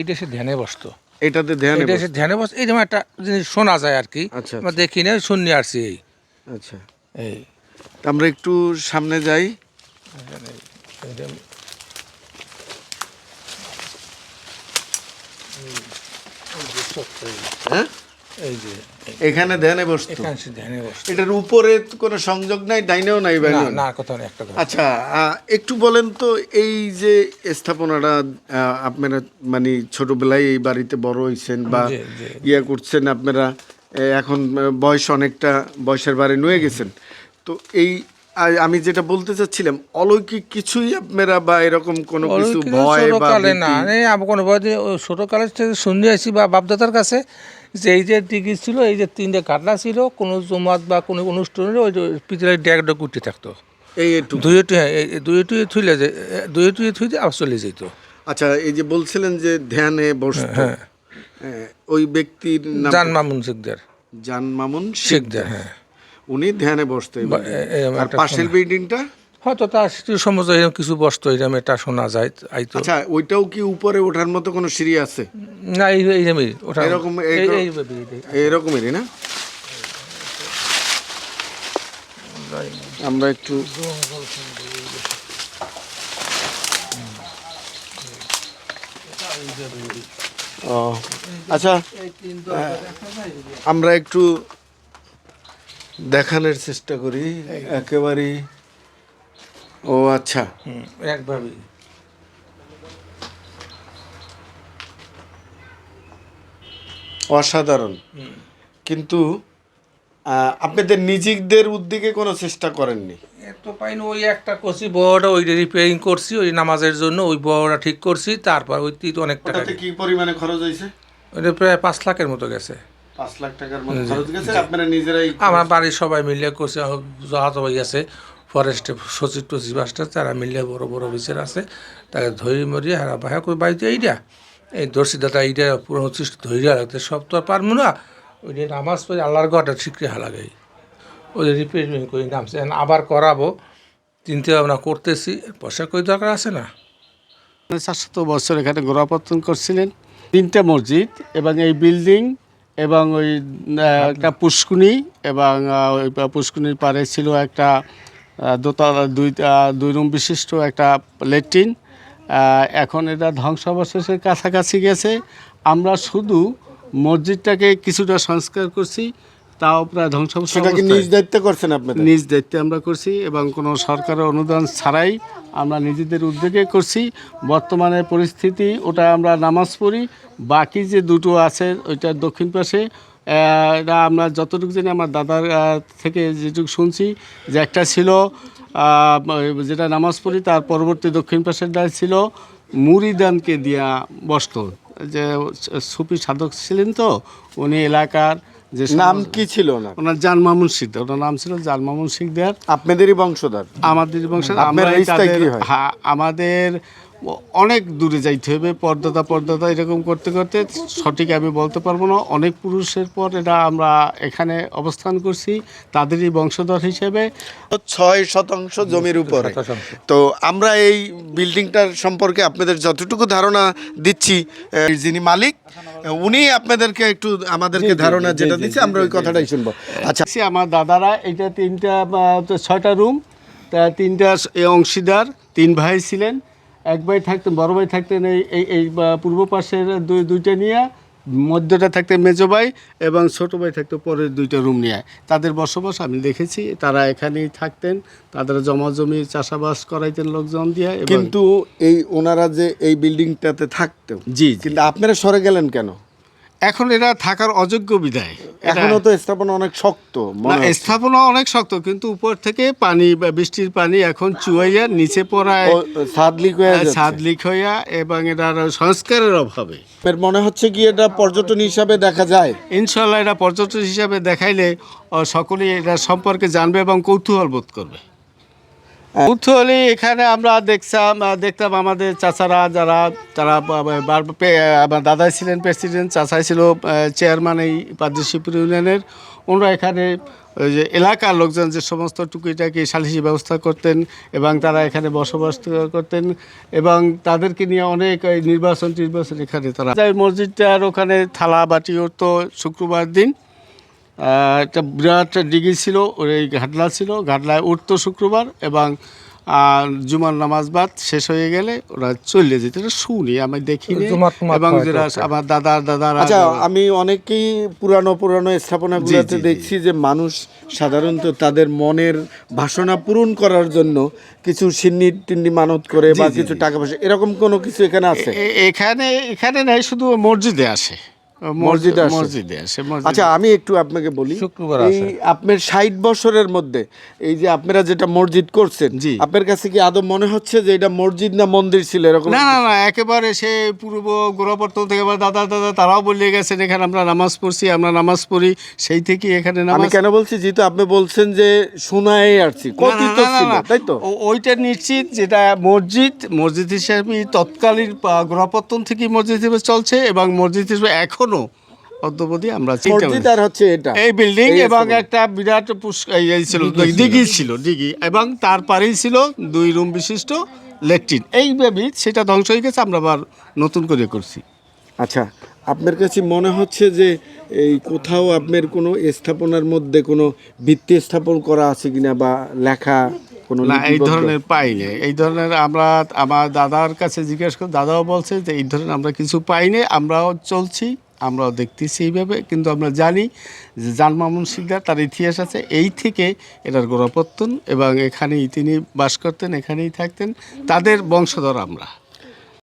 এটা সে ধ্যানে বসতো। এটাতে ধ্যানে এটা সে ধ্যানে বস এই যেমন একটা জিনিস শোনা যায় আর কি। আচ্ছা, আমরা দেখি না শুনি আসছি এই আচ্ছা। এই। আমরা একটু সামনে যাই। হ্যাঁ? এই যে এখানে ধ্যানে বসতো। ধ্যানে বসতো। এটার উপরে কোনো সংযোগ নাই ডাইনেও নাই না বাইনেও না কথা একটা আচ্ছা আহ, একটু বলেন তো এই যে স্থাপনাটা আপনারা মানে ছোটবেলায় এই বাড়িতে বড় হয়েছেন বা। ইয়া করছেন আপনারা এখন বয়স অনেকটা বয়সের বারে নুয়ে গেছেন। তো এই আমি যেটা বলতে চাচ্ছিলাম অলৌকিক কিছুই আপনারা বা এরকম কোনো কিছু ভয় বা না। আমি কোনো ভয় ছোটকালে শুনে আসি বা বাপদাদার কাছে যে এই যে টিকিট ছিল এই যে তিনটে কাটলা ছিল কোনো জমাত বা কোনো অনুষ্ঠানে ওই যে পিতলের ড্যাগটা কুটতে থাকতো। এই একটু। দুয়ে টুয়ে দুয়ে টুয়ে থুইলে যে দুয়ে টুয়ে থুইতে আবার চলে যেত। আচ্ছা এই যে বলছিলেন যে ধ্যানে বসতো হ্যাঁ। হ্যাঁ, ওই ব্যক্তির নাম জান মামুন শিকদার। জান মামুন শিকদার। হ্যাঁ। উনি ধ্যানে বসতো আর পাশের বিল্ডিংটা হয়তো তার স্ত্রী সমস্ত এরকম কিছু বসতো এরকম এটা শোনা যায় আইতো। আচ্ছা ওইটাও কি উপরে ওঠার মতো কোনো সিঁড়ি আছে? না এই এইরকমই ওটা এরকম এরকমেরই না? আমরা একটু আচ্ছা আমরা একটু দেখানোর চেষ্টা করি একেবারেই। ও আচ্ছা। একভাবে অসাধারণ। কিন্তু আপনাদের নিজেদের উদ্যোগে কোনো চেষ্টা করেননি? এত পাইনি ওই একটা করছি বড়টা ওই রিপেয়ারিং করছি ওই নামাজের জন্য ওই বড়টা ঠিক করছি তারপর ওই অনেক টাকা কি পরিমাণে খরচ হয়েছে? ওইটা প্রায় পাঁচ লাখের মতো গেছে। পাঁচ লাখ টাকার মতো খরচ গেছে আপনারা নিজেরাই আমার বাড়ির সবাই মিলে করছে জাহাজ হয়ে গেছে ফরেস্টে সচিব টচিব আসতে তারা মিলে বড় বড় বিচার আছে তাকে ধরি মরিয়া হারা বাহা করে বাড়িতে এইটা এই এইটা পুরো হচ্ছে ধৈর্য লাগতে সব তো আর পারব না। ওই যে নামাজ পড়ে আল্লাহর ঘরটা ওই যে রিপেয়ারিং করে নামছে। আবার করাবো। চিন্তা ভাবনা করতেছি পয়সা কই দরকার আছে না? চারশত বছর এখানে গোড়াপত্তন করছিলেন। তিনটা মসজিদ এবং এই বিল্ডিং এবং ওই একটা পুষ্কুনি এবং ওই পুষ্কুনির পারে ছিল একটা দোতলা দুই দুই রুম বিশিষ্ট একটা লেট্রিন। এখন এটা ধ্বংসাবশেষের কাছাকাছি গেছে। আমরা শুধু মসজিদটাকে কিছুটা সংস্কার করছি। তাও প্রায় কি নিজ দায়িত্বে করছেন আপনাদের? নিজ দায়িত্বে আমরা করছি এবং কোনো সরকারের অনুদান ছাড়াই আমরা নিজেদের উদ্যোগে করছি। বর্তমানে পরিস্থিতি ওটা আমরা নামাজ পড়ি। বাকি যে দুটো আছে ওইটার দক্ষিণ পাশে এটা আমরা যতটুকু জানি আমার দাদার থেকে যেটুকু শুনছি যে একটা ছিল যেটা নামাজ পড়ি তার পরবর্তী দক্ষিণ পাশের দায় ছিল মুড়িদানকে দিয়া বসত। যে সুফি সাধক ছিলেন তো উনি এলাকার যে নাম কি ছিল না ওনার জান মামুন ওনার নাম ছিল জান মামুন আপনাদেরই বংশধর। আমাদের কি হয়? আমাদের অনেক দূরে যাইতে হবে পর্দাতা পর্দাতা এরকম করতে করতে। সঠিক আমি বলতে পারব না। অনেক পুরুষের পর এটা আমরা এখানে অবস্থান করছি তাদেরই বংশধর হিসেবে। ছয় শতাংশ জমির উপরে। তো আমরা এই বিল্ডিংটার সম্পর্কে আপনাদের যতটুকু ধারণা দিচ্ছি যিনি মালিক উনি আপনাদেরকে একটু আমাদেরকে ধারণা যেটা দিচ্ছে আমরা ওই কথাটাই শুনব। আচ্ছা। আচ্ছা আমার দাদারা এটা তিনটা ছয়টা রুম তা তিনটা অংশীদার তিন ভাই ছিলেন। এক ভাই থাকতেন বড় ভাই থাকতেন এই এই এই পূর্ব পাশের দুই দুইটা নিয়ে মধ্যটা থাকতে মেজো ভাই এবং ছোটো ভাই থাকতো পরের দুইটা রুম নিয়ে তাদের বসবাস আমি দেখেছি তারা এখানেই থাকতেন তাদের জমা জমি চাষাবাস করাইতেন লোকজন দিয়ে কিন্তু এই ওনারা যে এই বিল্ডিংটাতে থাকতো জি জি। কিন্তু আপনারা সরে গেলেন কেন এখন এরা থাকার অযোগ্য বিদায়। এখনও তো স্থাপনা অনেক শক্ত স্থাপনা অনেক শক্ত কিন্তু উপর থেকে পানি বা বৃষ্টির পানি এখন চুয়াইয়া নিচে পড়ায়। ছাদ লিক হয়ে ছাদ লিক হইয়া এবং এটার সংস্কারের অভাবে। এর মনে হচ্ছে কি এটা পর্যটন হিসাবে দেখা যায়? ইনশাল্লাহ এটা পর্যটন হিসাবে দেখাইলে সকলেই এটা সম্পর্কে জানবে এবং কৌতূহল বোধ করবে। উর্থলি এখানে আমরা দেখতাম দেখতাম আমাদের চাচারা যারা, তারা আমার দাদাই ছিলেন প্রেসিডেন্ট চাচাই ছিল চেয়ারম্যান এই পাদ্রশিপুর ইউনিয়নের ওনারা এখানে, ওই যে এলাকার লোকজন যে সমস্ত টুকিটাকি সালিসি ব্যবস্থা করতেন এবং তারা এখানে বসবাস করতেন এবং তাদেরকে নিয়ে অনেক নির্বাচন টির্বাচন এখানে তারা। মসজিদটার ওখানে থালা বাটি তো শুক্রবার দিন। একটা বিরাট ডিগি ছিল ওর এই ঘাটলা ছিল। ঘাটলায় উঠতো শুক্রবার এবং আহ, জুমার নামাজ বাদ শেষ হয়ে গেলে ওরা চলে যেত। এটা শুনি আমি টুমাত এবং যেটা আমার দাদার দাদারা আচ্ছা আমি অনেকেই পুরানো পুরানো স্থাপনাগুলোতে। দেখছি যে মানুষ সাধারণত তাদের মনের বাসনা পূরণ করার জন্য কিছু সিন্নি টিন্নি মানত করে বা কিছু টাকা পয়সা। এরকম কোনো কিছু এখানে আছে? এখানে এখানে নেই শুধু মসজিদে আসে। মসজিদে আসে? মসজিদে আসে আচ্ছা আমি একটু আপনাকে বলি শুক্রবার এই আপনার ষাট বছরের মধ্যে এই যে আপনারা যেটা মসজিদ করছেন জি। আপনার কাছে কি আদৌ মনে হচ্ছে যে এটা মসজিদ না মন্দির ছিল এরকম না না না একেবারে সে পূর্ব গোড়াপত্তন থেকে আমার দাদা দাদা তারাও বলে গেছেন এখানে আমরা নামাজ পড়ছি আমরা নামাজ পড়ি সেই থেকে এখানে আমি কেন বলছি যেহেতু আপনি বলছেন যে শোনায় আসছি। তাই তো ওইটা নিশ্চিত যেটা মসজিদ মসজিদ হিসেবে তৎকালীন গোড়াপত্তন থেকে মসজিদ হিসেবে চলছে এবং মসজিদ হিসেবে এখনও অদ্যবধি আমরা চিন্তা হচ্ছে এটা। এই বিল্ডিং এবং একটা বিরাট ছিল দিঘি ছিল। দিঘি এবং তার পারেই ছিল দুই রুম বিশিষ্ট লেট্রিন এইভাবেই সেটা ধ্বংস হয়ে গেছে আমরা আবার নতুন করে করছি। আচ্ছা আপনার কাছে মনে হচ্ছে যে এই কোথাও আপনার কোনো স্থাপনার মধ্যে কোনো ভিত্তি স্থাপন করা আছে কিনা বা লেখা কোনো না এই ধরনের পাইনি এই ধরনের আমরা আমার দাদার কাছে জিজ্ঞেস করি দাদাও বলছে যে এই ধরনের আমরা কিছু পাইনি আমরাও চলছি। আমরাও দেখতেছি এইভাবে, কিন্তু আমরা জানি যে জান মামুন শিকদার তার ইতিহাস আছে। এই থেকে এটার গোড়াপত্তন এবং এখানেই তিনি বাস করতেন, এখানেই থাকতেন। তাদের বংশধর আমরা।